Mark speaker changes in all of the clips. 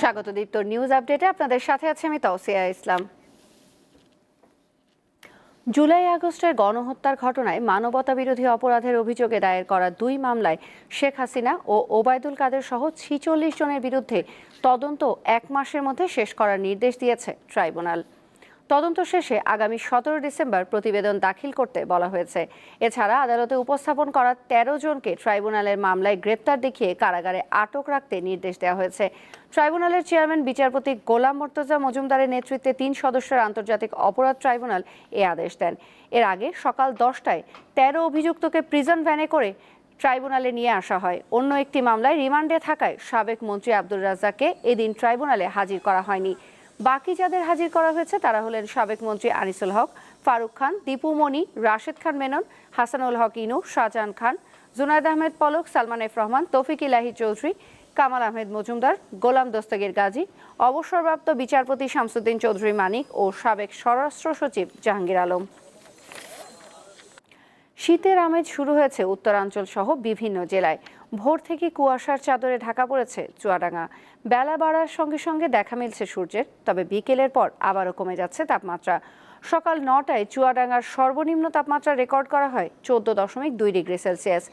Speaker 1: স্বাগত দীপ্ত নিউজ আপডেটে। আপনাদের সাথে আছে আমি তৌসিয়া ইসলাম। জুলাই আগস্টের গণহত্যার ঘটনায় মানবতা বিরোধী অপরাধের অভিযোগে দায়ের করা দুই মামলায় শেখ হাসিনা ও ওবায়দুল কাদের সহ ছিচল্লিশ জনের বিরুদ্ধে তদন্ত এক মাসের মধ্যে শেষ করার নির্দেশ দিয়েছে ট্রাইব্যুনাল। তদন্ত শেষে আগামী সতেরো ডিসেম্বর প্রতিবেদন দাখিল করতে বলা হয়েছে। এছাড়া আদালতে উপস্থাপন করা তেরো জনকে ট্রাইব্যুনালের মামলায় গ্রেপ্তার দেখিয়ে কারাগারে আটক রাখতে নির্দেশ দেওয়া হয়েছে। ট্রাইব্যুনালের চেয়ারম্যান, বিচারপতি গোলাম মর্তজা মজুমদারের নেতৃত্বে তিন সদস্যের আন্তর্জাতিক অপরাধ ট্রাইব্যুনাল এ আদেশ দেন। এর আগে সকাল দশটায় তেরো অভিযুক্তকে প্রিজন ভ্যানে করে ট্রাইব্যুনালে নিয়ে আসা হয়। অন্য একটি মামলায় রিমান্ডে থাকায় সাবেক মন্ত্রী আব্দুর রাজ্জাককে এদিন ট্রাইব্যুনালে হাজির করা হয়নি। বাকি যাদের হাজির করা হয়েছে, তারা হলেন সাবেক মন্ত্রী আনিসুল হক, ফারুক খান, দীপু মনি, রাশেদ খান মেনন, হাসানুল হক ইনু, শাহজাহান খান, জুনায়দ আহমেদ পলক, সালমান এফ রহমান, তৌফিক ইলাহি চৌধুরী, কামাল আহমেদ মজুমদার, গোলাম দস্তগীর গাজী, অবসরপ্রাপ্ত বিচারপতি শামসুদ্দিন চৌধুরী মানিক ও সাবেক স্বরাষ্ট্র সচিব জাহাঙ্গীর আলম। শীতের আমেজ শুরু হয়েছে উত্তরাঞ্চল সহ বিভিন্ন জেলায়। ভোর থেকে কুয়াশার চাদরে ঢাকা পড়েছে চুয়াডাঙ্গা। বেলা বাড়ার সঙ্গে সঙ্গে দেখা মিলছে সূর্যের, তবে বিকেলের পর আবারও কমে যাচ্ছে তাপমাত্রা। সকাল নটায় চুয়াডাঙ্গার সর্বনিম্ন তাপমাত্রা রেকর্ড করা হয় চোদ্দ দশমিক দুই ডিগ্রি সেলসিয়াস।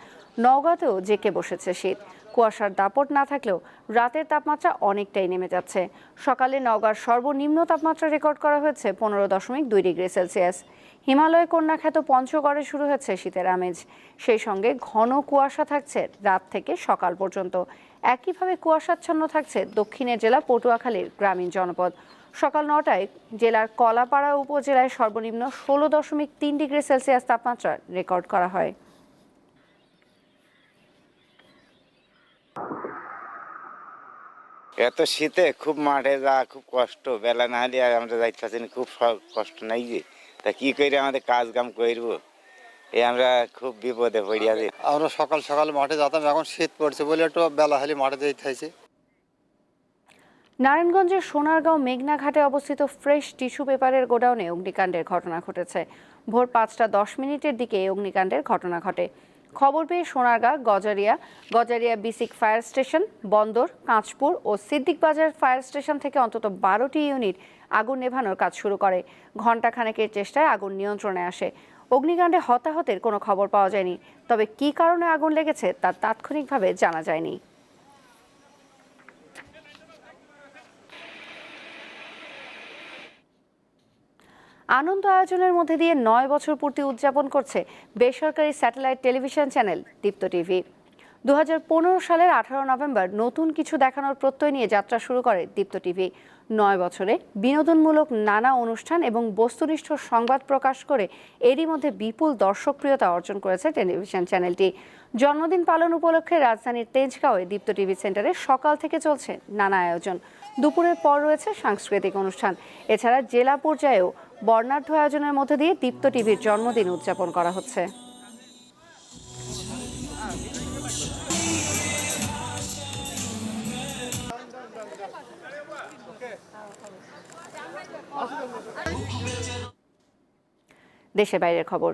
Speaker 1: নওগাঁতেও জেকে বসেছে শীত। কুয়াশার দাপট না থাকলেও রাতের তাপমাত্রা অনেকটাই নেমে যাচ্ছে। সকালে নওগাঁর সর্বনিম্ন তাপমাত্রা রেকর্ড করা হয়েছে পনেরো দশমিক দুই ডিগ্রি সেলসিয়াস। হিমালয় কন্যা খ্যাত পঞ্চগড়ে শুরু হয়েছে শীতের আমেজ। সেই সঙ্গে ঘন কুয়াশা থাকছে রাত থেকে সকাল পর্যন্ত। একইভাবে কুয়াশাচ্ছন্ন থাকছে দক্ষিণের জেলা পটুয়াখালীর গ্রামীণ জনপদ। সকাল নটায় জেলার কলাপাড়া উপজেলায় সর্বনিম্ন ষোলো দশমিক তিন ডিগ্রি সেলসিয়াস তাপমাত্রা রেকর্ড করা হয়।
Speaker 2: এত শীতে খুব মাঠে যাওয়া খুব কষ্ট। বেলা না হলে আমরা যাইতে পারছি খুব কষ্ট নাই যে। তা কি করে আমাদের কাজ কাম করব এই আমরা খুব বিপদে পড়ি আছি
Speaker 3: আমরা সকাল সকাল মাঠে যেতাম এখন শীত পড়ছে বলে একটু বেলা হলে মাঠে যেতে হয়েছে
Speaker 1: নারায়ণগঞ্জের সোনারগাঁও মেঘনা ঘাটে অবস্থিত ফ্রেশ টিস্যু পেপারের গোডাউনে অগ্নিকাণ্ডের ঘটনা ঘটেছে। ভোর পাঁচটা দশ মিনিটের দিকে এই অগ্নিকাণ্ডের ঘটনা ঘটে। খবর পেয়ে Sonargaon, Gazaria Gazaria BSCIC fire station Bandar, Kanchpur ও সিদ্দিক বাজার ফায়ার স্টেশন থেকে অন্তত বারোটি ইউনিট আগুন নেভানোর কাজ শুরু করে। ঘণ্টাখানেকের চেষ্টায় আগুন নিয়ন্ত্রণে আসে। অগ্নিকাণ্ডে হতাহতের কোনো খবর পাওয়া যায়নি। তবে কী কারণে আগুন লেগেছে তা তাৎক্ষণিকভাবে জানা যায়নি। আনন্দ আয়োজনের মধ্যে দিয়ে নয় বছর পূর্তি উদযাপন করছে বেসরকারি satellite television channel Deepto TV. দু হাজার পনেরো সালের আঠারো নভেম্বর নতুন কিছু দেখানোর প্রত্যয় নিয়ে যাত্রা শুরু করে দীপ্ত টিভি। নয় বছরে বিনোদনমূলক নানা অনুষ্ঠান এবং বস্তুনিষ্ঠ সংবাদ প্রকাশ করে এরই মধ্যে বিপুল দর্শকপ্রিয়তা অর্জন করেছে টেলিভিশন চ্যানেলটি। জন্মদিন পালন উপলক্ষে রাজধানীর তেজগাঁওয়ে দীপ্ত টিভি সেন্টারে সকাল থেকে চলছে নানা আয়োজন। দুপুরের পর রয়েছে সাংস্কৃতিক অনুষ্ঠান। এছাড়া জেলা পর্যায়েও বর্ণাঢ্য আয়োজনের মধ্যে দিয়ে দীপ্ত টিভির জন্মদিন উদযাপন করা হচ্ছে। দেশের বাইরের খবর।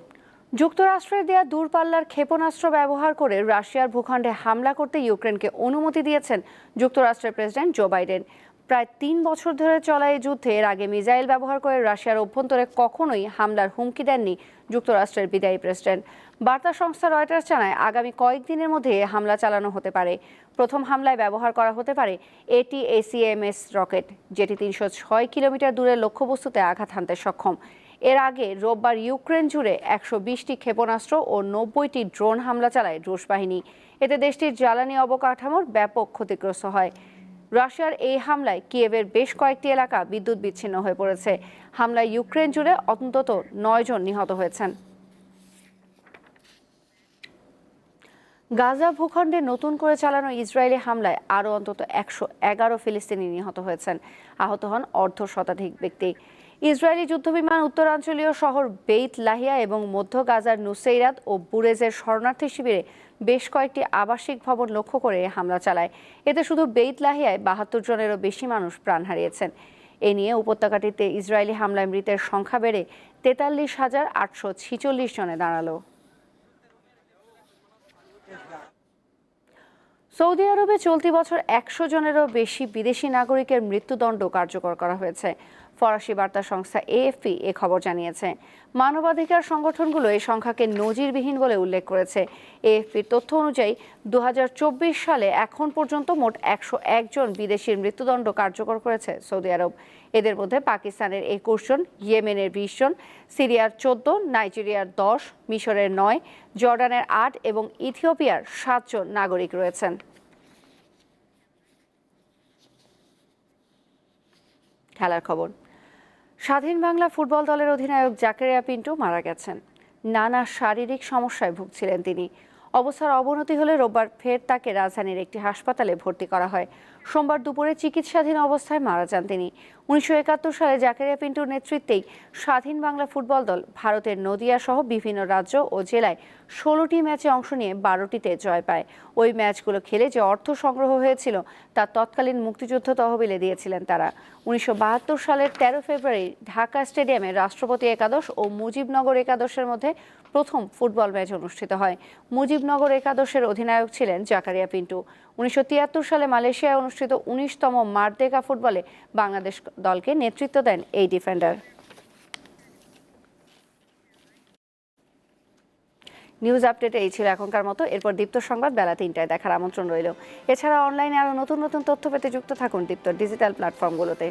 Speaker 1: যুক্তরাষ্ট্রের দেয়া দূরপাল্লার ক্ষেপণাস্ত্র ব্যবহার করে রাশিয়ার ভূখণ্ডে হামলা করতে ইউক্রেনকে অনুমতি দিয়েছেন যুক্তরাষ্ট্রের প্রেসিডেন্ট জো বাইডেন। প্রায় তিন বছর ধরে চলা এই যুদ্ধে এর আগে মিসাইল ব্যবহার করে রাশিয়ার অভ্যন্তরে কখনোই হামলার হুমকি দেননি যুক্তরাষ্ট্রের বিদায়ী প্রেসিডেন্ট। বার্তা সংস্থা রয়টার্স জানায়, আগামী কয়েকদিনের মধ্যে হামলা চালানো হতে পারে। প্রথম হামলায় ব্যবহার করা হতে পারে এটি এসিএমএস রকেট, যেটি তিনশো ছয় কিলোমিটার দূরের লক্ষ্যবস্তুতে আঘাত হানতে সক্ষম। এর আগে রোববার ইউক্রেন জুড়ে একশো বিশটি ক্ষেপণাস্ত্র ও নব্বইটি ড্রোন হামলা চালায় রুশ বাহিনী। এতে দেশটির জ্বালানি অবকাঠামোর ব্যাপক ক্ষতিগ্রস্ত হয়। রাশিয়ার এই হামলায় কিয়েভের বেশ কয়েকটি এলাকা বিদ্যুৎ বিচ্ছিন্ন হয়ে পড়েছে। হামলায় ইউক্রেন জুড়ে অন্তত নয় জন নিহত হয়েছেন। গাজা ভূখণ্ডে নতুন করে চালানো ইসরায়েলি হামলায় আরও অন্তত একশো এগারো ফিলিস্তিনি নিহত হয়েছেন। আহত হন অর্ধ শতাধিক ব্যক্তি। ইসরায়েলি যুদ্ধবিমান উত্তরাঞ্চলীয় শহর বেইত লাহিয়া এবং মধ্য গাজার নুসেইরাত ও বুরেজের শরণার্থী শিবিরে বেশ কয়েকটি আবাসিক ভবন লক্ষ্য করে হামলা চালায়। এতে শুধু বেইত লাহিয়ায় বাহাত্তর জনেরও বেশি মানুষ প্রাণ হারিয়েছেন। এ নিয়ে উপত্যকাটিতে ইসরায়েলি হামলায় মৃতের সংখ্যা বেড়ে তেতাল্লিশ হাজার আটশো ছিচল্লিশ জনে দাঁড়াল। সৌদি আরবে চলতি বছর একশো জনেরও বেশি বিদেশি নাগরিকের মৃত্যুদণ্ড কার্যকর করা হয়েছে। ফরাসি বার্তা সংস্থা এএফপি এ খবর জানিয়েছে। মানবাধিকার সংগঠনগুলো এই সংখ্যাকে নজিরবিহীন বলে উল্লেখ করেছে। এএফপির তথ্য অনুযায়ী দু হাজার চব্বিশ সালে এখন পর্যন্ত মোট একশো একজন বিদেশির মৃত্যুদণ্ড কার্যকর করেছে সৌদি আরব। এদের মধ্যে পাকিস্তানের একুশ জন, ইয়েমেনের বিশ জন, সিরিয়ার চোদ্দ, নাইজেরিয়ার দশ, মিশরের নয়, জর্ডানের আট এবং ইথিওপিয়ার সাতজন নাগরিক রয়েছেন। খেলার খবর। স্বাধীন বাংলা ফুটবল দলের অধিনায়ক জাকেরিয়া পিন্টু মারা গেছেন। নানা শারীরিক সমস্যায় ভুগছিলেন তিনি। অবস্থার অবনতি হলে রোববার ফের তাকে রাজধানীর একটি হাসপাতালে ভর্তি করা হয়। সোমবার দুপুরে চিকিৎসাধীন অবস্থায় মারা যান তিনি। উনিশশো একাত্তর সালে জাকেরিয়া পিন্টুর নেতৃত্বেই স্বাধীন বাংলা ফুটবল দল ভারতের নদিয়া সহ বিভিন্ন রাজ্য ও জেলায় ষোলোটি ম্যাচে অংশ নিয়ে বারোটিতে জয় পায়। ওই ম্যাচগুলো খেলে যে অর্থ সংগ্রহ হয়েছিল তা তৎকালীন মুক্তিযুদ্ধ তহবিলে দিয়েছিলেন তারা। উনিশশো বাহাত্তর সালের তেরো ফেব্রুয়ারি ঢাকা স্টেডিয়ামে রাষ্ট্রপতি একাদশ ও মুজিবনগর একাদশের মধ্যে প্রথম ফুটবল ম্যাচ অনুষ্ঠিত হয়। মুজিবনগর একাদশের অধিনায়ক ছিলেন জাকারিয়া পিন্টু। উনিশশো তিয়াত্তর সালে মালয়েশিয়ায় অনুষ্ঠিত উনিশতম মারদেকা ফুটবলে বাংলাদেশ দলকে নেতৃত্ব দেন এই ডিফেন্ডার। নিউজ আপডেট এই ছিল এখনকার মতো। এরপর দীপ্ত সংবাদ বেলা তিনটায় দেখার আমন্ত্রণ রইল। এছাড়া অনলাইনে আরও নতুন নতুন তথ্য পেতে যুক্ত থাকুন দীপ্ত ডিজিটাল প্ল্যাটফর্মগুলোতে।